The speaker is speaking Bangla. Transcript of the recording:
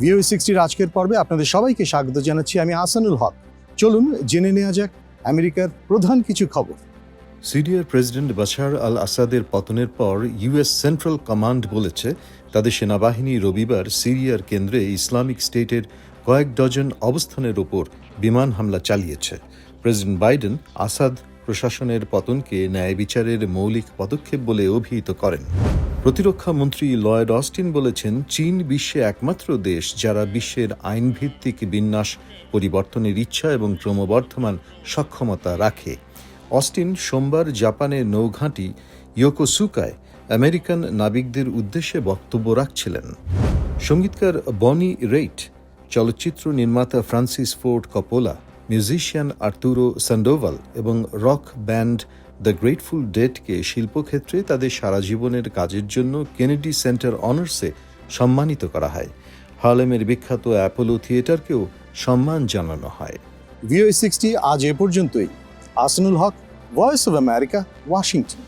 ভিও সিক্সটির আজকের পর্বে আপনাদের সবাইকে স্বাগত জানাচ্ছি আমি আসানুল হক। চলুন জেনে নেওয়া যাক আমেরিকার প্রধান কিছু খবর। সিরিয়ার প্রেসিডেন্ট বাশার আল আসাদের পতনের পর ইউএস সেন্ট্রাল কমান্ড বলেছে, তাদের সেনাবাহিনী রবিবার সিরিয়ার কেন্দ্রে ইসলামিক স্টেটের কয়েক ডজন অবস্থানের ওপর বিমান হামলা চালিয়েছে। প্রেসিডেন্ট বাইডেন আসাদ প্রশাসনের পতনকে ন্যায় বিচারের মৌলিক পদক্ষেপ বলে অভিহিত করেন। প্রতিরক্ষা মন্ত্রী লয়েড অস্টিন বলেছেন, চীন বিশ্বে একমাত্র দেশ যারা বিশ্বের আইনভিত্তিক বিন্যাস, পরিবর্তনের ইচ্ছা এবং ক্রমবর্ধমান সক্ষমতা রাখে। অস্টিন সোমবার জাপানের নৌঘাঁটি ইয়োকোসুকায় আমেরিকান নাবিকদের উদ্দেশ্যে বক্তব্য রাখছিলেন। সঙ্গীতকার বনি রেইট, চলচ্চিত্র নির্মাতা Francis Ford Coppola musician Arturo Sandoval এবং রক ব্যান্ড দ্য গ্রেটফুল ডেটকে শিল্পক্ষেত্রে তাদের সারা জীবনের কাজের জন্য কেনেডি সেন্টার অনার্সে সম্মানিত করা হয়। হালেমের বিখ্যাত অ্যাপোলো থিয়েটারকেও সম্মান জানানো হয়। ভিও সিক্সটি আজ এ পর্যন্তই। Asnul Haque voice of America Washington